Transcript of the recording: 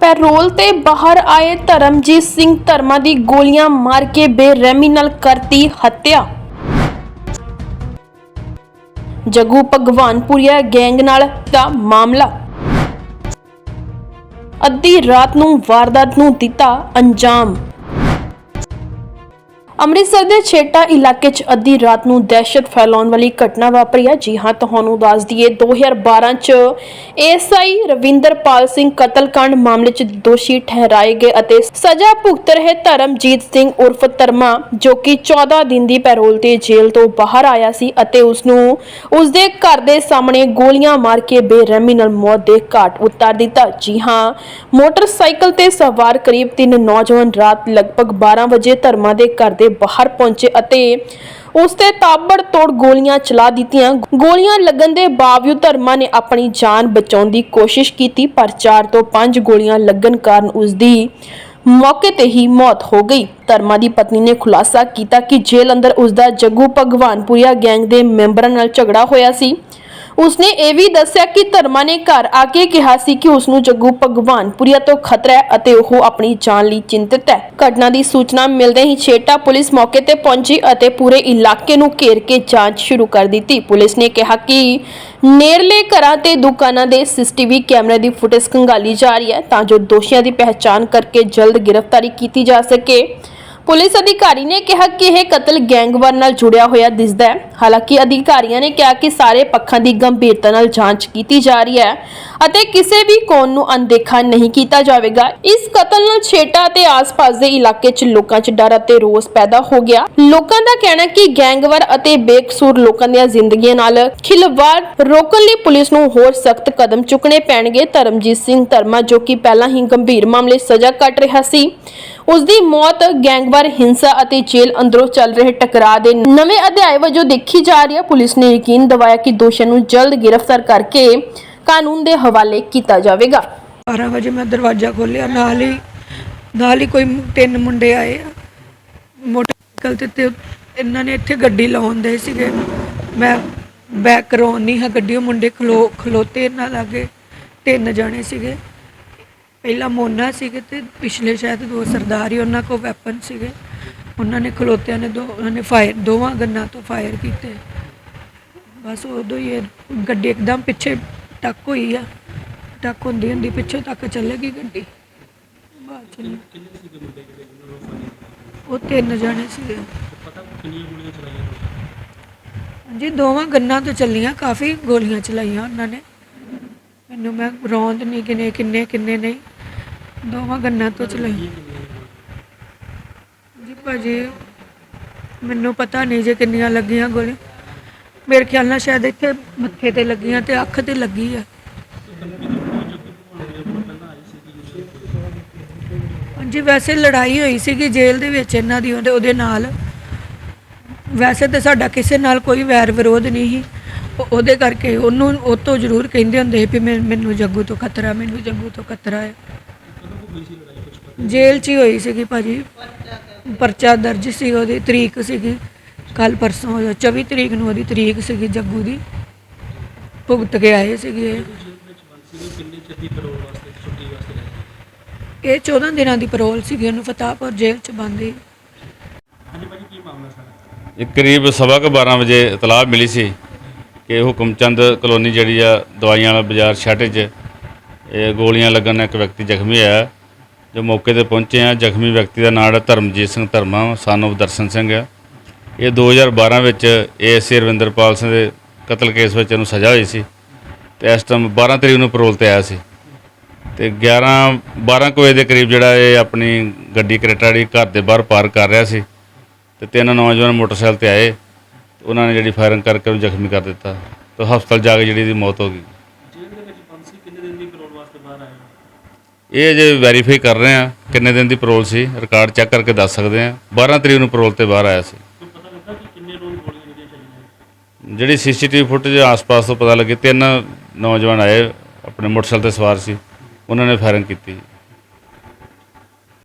Parole ਤੇ ਬਾਹਰ ਆਏ ਧਰਮਜੀਤ ਸਿੰਘ ਧਰਮਾ ਦੀ ਗੋਲੀਆਂ ਮਾਰ ਕੇ ਬੇਰਹਿਮੀ ਨਾਲ ਕਰਤੀ ਹੱਤਿਆ। ਜਗੂ ਭਗਵਾਨਪੁਰੀਆ ਗੈਂਗ ਨਾਲ ਦਾ ਮਾਮਲਾ। ਅੱਧੀ ਰਾਤ ਨੂੰ ਵਾਰਦਾਤ ਨੂੰ ਦਿੱਤਾ ਅੰਜਾਮ। ਅੰਮ੍ਰਿਤਸਰ ਦੇ ਛੇਟਾ ਇਲਾਕੇ 'ਚ ਅੱਧੀ ਰਾਤ ਨੂੰ ਦਹਿਸ਼ਤ ਫੈਲਾਉਣ ਵਾਲੀ ਘਟਨਾ ਵਾਪਰੀ ਹੈ। ਜੀ ਹਾਂ, ਤੁਹਾਨੂੰ ਦੱਸ ਦਈਏ 2012 'ਚ ਏਐਸਆਈ ਰਵਿੰਦਰਪਾਲ ਸਿੰਘ ਕਤਲकांड ਮਾਮਲੇ 'ਚ ਦੋਸ਼ੀ ਠਹਿਰਾਏ ਗਏ ਅਤੇ ਸਜ਼ਾ ਭੁਗਤ ਰਹੇ ਧਰਮਜੀਤ ਸਿੰਘ ਉਰਫ ਧਰਮਾ, ਜੋ ਕਿ 14 ਦਿਨ ਦੀ ਪੈਰੋਲ ਤੇ ਜੇਲ੍ਹ ਤੋਂ ਬਾਹਰ ਆਇਆ ਸੀ ਅਤੇ ਉਸ ਨੂੰ ਉਸ ਦੇ ਘਰ ਦੇ ਸਾਹਮਣੇ ਗੋਲੀਆਂ ਮਾਰ ਕੇ ਬੇਰਹਿਮੀ ਨਾਲ ਮੌਤ ਦੇ ਘਾਟ ਉਤਾਰ ਦਿੱਤਾ। ਜੀ ਹਾਂ, ਮੋਟਰਸਾਈਕਲ ਤੇ ਸਵਾਰ ਕਰੀਬ ਤਿੰਨ ਨੌਜਵਾਨ ਰਾਤ ਲਗਭਗ 12 ਵਜੇ ਧਰਮਾ ਦੇ ਘਰ ਦੇ ਬਾਹਰ ਪਹੁੰਚੇ ਅਤੇ ਉਸ ਤੇ ਤਾਬੜ ਗੋਲੀਆਂ ਚਲਾ ਦਿੱਤੀਆਂ। ਗੋਲੀਆਂ ਲੱਗਣ ਦੇ ਬਾਵਜੂਦ ਧਰਮਾ ਨੇ ਆਪਣੀ ਜਾਨ ਬਚਾਉਣ ਦੀ ਕੋਸ਼ਿਸ਼ ਕੀਤੀ, ਪਰ 4 ਤੋਂ 5 ਗੋਲੀਆਂ ਲੱਗਣ ਕਾਰਨ ਉਸ ਦੀ ਮੌਕੇ ਤੇ ਹੀ ਮੌਤ ਹੋ ਗਈ। ਧਰਮਾ ਦੀ ਪਤਨੀ ਨੇ ਖੁਲਾਸਾ ਕੀਤਾ ਕਿ ਜੇਲ੍ਹ ਅੰਦਰ ਉਸ ਦਾ ਜੱਗੂ ਭਗਵਾਨਪੁਰੀਆ ਗੈਂਗ ਦੇ ਮੈਂਬਰਾਂ ਨਾਲ ਝਗੜਾ ਹੋਇਆ ਸੀ। ਉਸਨੇ ਇਹ ਵੀ ਦੱਸਿਆ ਕਿ ਧਰਮਾ ਨੇ ਘਰ ਆ ਕੇ ਕਿਹਾ ਸੀ ਕਿ ਉਸ ਨੂੰ ਜੱਗੂ ਭਗਵਾਨਪੁਰੀਆ ਤੋਂ ਖਤਰਾ ਹੈ ਅਤੇ ਉਹ ਆਪਣੀ ਜਾਨ ਲਈ ਚਿੰਤਤ ਹੈ। ਘਟਨਾ ਦੀ ਸੂਚਨਾ ਮਿਲਦੇ ਹੀ ਛੇਟਾ ਪੁਲਿਸ ਮੌਕੇ ਤੇ ਪਹੁੰਚੀ ਅਤੇ ਪੂਰੇ ਇਲਾਕੇ ਨੂੰ ਘੇਰ ਕੇ ਜਾਂਚ ਸ਼ੁਰੂ ਕਰ ਦਿੱਤੀ। ਪੁਲਿਸ ਨੇ ਕਿਹਾ ਕਿ ਨੇੜਲੇ ਘਰਾਂ ਤੇ ਦੁਕਾਨਾਂ ਦੇ ਸੀਸੀਟੀਵੀ ਕੈਮਰੇ ਦੀ ਫੁਟੇਜ ਖੰਗਾਲੀ ਜਾ ਰਹੀ ਹੈ ਤਾਂ ਜੋ ਦੋਸ਼ੀਆਂ ਦੀ ਪਹਿਚਾਣ ਕਰਕੇ ਜਲਦ ਗ੍ਰਿਫਤਾਰੀ ਕੀਤੀ ਜਾ ਸਕੇ। ਪੁਲਿਸ ਅਧਿਕਾਰੀ ਨੇ ਕਿਹਾ ਕਿ ਇਹ ਕਤਲ ਗੈਂਗਵਾਰ ਨਾਲ ਜੁੜਿਆ ਹੋਇਆ ਦਿਸਦਾ ਹੈ। ਹਾਲਾਂਕਿ ਅਧਿਕਾਰੀਆਂ ਨੇ ਕਿਹਾ ਕਿ ਸਾਰੇ ਪੱਖਾਂ ਦੀ ਗੰਭੀਰਤਾ ਨਾਲ ਜਾਂਚ ਕੀਤੀ ਜਾ ਰਹੀ ਹੈ ਅਤੇ ਕਿਸੇ ਵੀ ਕੋਣ ਨੂੰ ਅਣਦੇਖਾ ਨਹੀਂ ਕੀਤਾ ਜਾਵੇਗਾ। ਇਸ ਕਤਲ ਨਾਲ ਛੇਟਾ ਅਤੇ ਆਸ-ਪਾਸ ਦੇ ਇਲਾਕੇ 'ਚ ਲੋਕਾਂ 'ਚ ਡਰ ਅਤੇ ਰੋਸ ਪੈਦਾ ਹੋ ਗਿਆ। ਲੋਕਾਂ ਦਾ ਕਹਿਣਾ ਕਿ ਗੈਂਗਵਾਰ ਅਤੇ ਬੇਕਸੂਰ ਲੋਕਾਂ ਦੀਆਂ ਜ਼ਿੰਦਗੀਆਂ ਨਾਲ ਖਿਲਵਾੜ ਰੋਕਣ ਲਈ ਪੁਲਿਸ ਨੂੰ ਹੋਰ ਸਖਤ ਕਦਮ ਚੁੱਕਣੇ ਪੈਣਗੇ। ਧਰਮਜੀਤ ਸਿੰਘ ਧਰਮਾ, ਜੋ ਕਿ ਪਹਿਲਾਂ ਹੀ ਗੰਭੀਰ ਮਾਮਲੇ ਸਜ਼ਾ ਕੱਟ ਰਿਹਾ ਸੀ ਉਸ ਦੀ ਮੌਤ, ਗੈਂਗਵਾਰ ਹਿੰਸਾ ਅਤੇ ਜੇਲ੍ਹ ਅੰਦਰੋਂ ਚੱਲ ਰਹੇ ਟਕਰਾਅ ਦੇ ਨਵੇਂ ਅਧਿਆਇ ਵਜੋਂ ਦੇਖੀ ਜਾ ਰਹੀ ਹੈ। ਪੁਲਿਸ ਨੇ ਯਕੀਨ ਦਿਵਾਇਆ ਕਿ ਦੋਸ਼ੀਆਂ ਨੂੰ ਜਲਦ ਗ੍ਰਿਫਤਾਰ ਕਰਕੇ ਕਾਨੂੰਨ ਦੇ ਹਵਾਲੇ ਕੀਤਾ ਜਾਵੇਗਾ। 12 ਵਜੇ ਮੈਂ ਦਰਵਾਜ਼ਾ ਖੋਲ੍ਹਿਆ। ਨਾਲ ਹੀ ਨਾਲ ਹੀ ਕੋਈ ਤਿੰਨ ਮੁੰਡੇ ਆਏ। ਆ ਮੋਟਰਸਾਈਕਲ ਤੇ ਤੇ ਇਹਨਾਂ ਨੇ ਇੱਥੇ ਗੱਡੀ ਲਾਉਣ ਦੇ ਸੀਗੇ। ਮੈਂ ਬੈਕ ਕਰਾਉਣ ਨਹੀਂ ਗੱਡੀ ਉਹ ਮੁੰਡੇ ਖਲੋ, ਖਲੋਤੇ ਇਹਨਾਂ ਲਾਗੇ। ਤਿੰਨ ਜਾਣੇ ਸੀਗੇ। ਪਹਿਲਾ ਮੋਨਾ ਸੀਗੇ ਤੇ ਪਿਛਲੇ ਸ਼ਾਇਦ ਦੋ ਸਰਦਾਰ ਹੀ ਉਹਨਾਂ ਕੋਲ ਵੈਪਨ ਸੀਗੇ। ਉਹਨਾਂ ਨੇ ਖਲੋਤਿਆਂ ਨੇ ਦੋ ਉਹਨਾਂ ਨੇ ਫਾਇਰ ਦੋਵਾਂ ਗੰਨਾਂ ਤੋਂ ਫਾਇਰ ਕੀਤੇ। ਬਸ ਉਦੋਂ ਹੀ ਇਹ ਗੱਡੀ ਇੱਕਦਮ ਪਿੱਛੇ ਟੱਕ ਹੋਈ ਆ। ਟੱਕ ਹੁੰਦੀ ਹੁੰਦੀ ਪਿੱਛੇ ਤੱਕ ਚੱਲੇਗੀ ਗੱਡੀ। ਉਹ ਤਿੰਨ ਜਣੇ ਸੀਗੇ। ਹਾਂਜੀ ਦੋਵਾਂ ਗੰਨਾਂ ਤੋਂ ਚੱਲੀਆਂ ਕਾਫੀ ਗੋਲੀਆਂ ਚਲਾਈਆਂ ਉਹਨਾਂ ਨੇ। ਮੈਨੂੰ ਮੈਂ ਰੌਂਦ ਨਹੀਂ ਕਿਨੇ ਕਿੰਨੇ ਕਿੰਨੇ ਨਹੀਂ। ਦੋਵਾਂ ਗੰਨਾਂ ਤੋਂ ਚਲਾਈਆਂ ਜੀ ਭਾਜੀ, ਮੈਨੂੰ ਪਤਾ ਨਹੀਂ ਜੇ ਕਿੰਨੀਆਂ ਲੱਗੀਆਂ ਗੋਲੀ ਮੇਰੇ ਖਿਆਲ ਨਾਲ ਸ਼ਾਇਦ ਇੱਥੇ ਮੱਥੇ ਤੇ ਲੱਗੀਆਂ ਤੇ ਅੱਖ ਤੇ ਲੱਗੀ ਆ। ਹਾਂਜੀ, ਵੈਸੇ ਲੜਾਈ ਹੋਈ ਸੀਗੀ ਜੇਲ੍ਹ ਦੇ ਵਿੱਚ ਇਹਨਾਂ ਦੀ ਉਹਦੇ ਉਹਦੇ ਨਾਲ। ਵੈਸੇ ਤਾਂ ਸਾਡਾ ਕਿਸੇ ਨਾਲ ਕੋਈ ਵੈਰ ਵਿਰੋਧ ਨਹੀਂ ਸੀ। ਉਹਦੇ ਕਰਕੇ ਉਹਨੂੰ ਉਹ ਤੋਂ ਜ਼ਰੂਰ ਕਹਿੰਦੇ ਹੁੰਦੇ ਸੀ ਵੀ ਮੈਂ- ਮੈਨੂੰ ਜੱਗੂ ਤੋਂ ਖਤਰਾ ਮੈਨੂੰ ਜੱਗੂ ਤੋਂ ਖਤਰਾ ਹੈ। ਜੇਲ੍ਹ 'ਚ ਹੀ ਹੋਈ ਸੀਗੀ ਭਾਜੀ। ਪਰਚਾ ਦਰਜ ਸੀ ਉਹਦੀ ਤਰੀਕ ਸੀਗੀ। ਕੱਲ ਪਰਸੋਂ ਹੋਇਆ 24 ਤਰੀਕ ਨੂੰ ਉਹਦੀ ਤਰੀਕ ਸੀਗੀ ਜੱਗੂ ਦੀ। ਭੁਗਤ ਕੇ ਆਏ ਸੀਗੇ। ਇਹ। ਇਹ 14 ਦਿਨਾਂ ਦੀ ਪਰੋਲ ਸੀਗੀ ਉਹਨੂੰ ਫਤਾਹਪੁਰ ਜੇਲ੍ਹ 'ਚ ਬੰਦੀ ਇਹ ਕਰੀਬ ਸਵਾ ਕੁ 12 ਵਜੇ ਇਤਲਾਹ ਮਿਲੀ ਸੀ। ਕਿ ਹੁਕਮਚੰਦ ਕਲੋਨੀ ਜਿਹੜੀ ਆ, ਦਵਾਈਆਂ ਵਾਲਾ ਬਾਜ਼ਾਰ ਛਾਟੇ 'ਚ, ਇਹ ਗੋਲੀਆਂ ਲੱਗਣ ਨਾਲ ਇੱਕ ਵਿਅਕਤੀ ਜ਼ਖਮੀ ਹੋਇਆ। ਜੋ ਮੌਕੇ ਤੇ ਪਹੁੰਚੇ ਆ, ਜ਼ਖਮੀ ਵਿਅਕਤੀ ਦਾ ਨਾਮ ਹੈ ਧਰਮਜੀਤ ਸਿੰਘ ਧਰਮਾ, son of ਦਰਸ਼ਨ ਸਿੰਘ ਆ। ਇਹ 2012 ਵਿੱਚ ਏਐਸਏ ਰਵਿੰਦਰਪਾਲ ਸਿੰਘ ਦੇ ਕਤਲ ਕੇਸ ਵਿੱਚ ਇਹਨੂੰ ਸਜ਼ਾ ਹੋਈ ਸੀ ਤੇ ਇਸ ਟਾਈਮ 12 ਤਰੀਕ ਨੂੰ ਪੈਰੋਲ ਤੇ ਆਇਆ ਸੀ। ਤੇ 11 12 ਕੁ ਵਜੇ ਦੇ ਕਰੀਬ ਜਿਹੜਾ ਇਹ ਆਪਣੀ ਗੱਡੀ ਕਰੇਟਾ ਜਿਹੜੀ ਘਰ ਦੇ ਬਾਹਰ ਪਾਰਕ ਕਰ ਰਿਹਾ ਸੀ ਤੇ ਤਿੰਨ ਨੌਜਵਾਨ ਮੋਟਰਸਾਈਕਲ ਤੇ ਆਏ। ਉਹਨਾਂ ਨੇ ਜਿਹੜੀ ਫਾਇਰਿੰਗ ਕਰਕੇ ਉਹਨੂੰ ਜ਼ਖਮੀ ਕਰ ਦਿੱਤਾ ਤੇ ਹਸਪਤਾਲ ਜਾ ਕੇ ਜਿਹੜੀ ਦੀ ਮੌਤ ਹੋ ਗਈ। ਇਹ ਜੇ ਵੈਰੀਫਾਈ ਕਰ ਰਹੇ ਆ ਕਿੰਨੇ ਦਿਨ ਦੀ ਪੈਰੋਲ ਸੀ ਰਿਕਾਰਡ ਚੈੱਕ ਕਰਕੇ ਦੱਸ ਸਕਦੇ ਆ 12 ਤਰੀਕ ਨੂੰ ਪੈਰੋਲ ਤੇ ਬਾਹਰ ਆਇਆ ਸੀ। ਜਿਹੜੀ ਸੀਸੀਟੀਵੀ ਫੁਟੇਜ ਆਸ-ਪਾਸ ਤੋਂ ਪਤਾ ਲੱਗੇ ਤਿੰਨ ਨੌਜਵਾਨ ਆਏ ਆਪਣੇ ਮੋਟਰਸਾਈਕਲ ਤੇ ਸਵਾਰ ਸੀ। ਉਹਨਾਂ ਨੇ ਫਾਇਰਿੰਗ ਕੀਤੀ।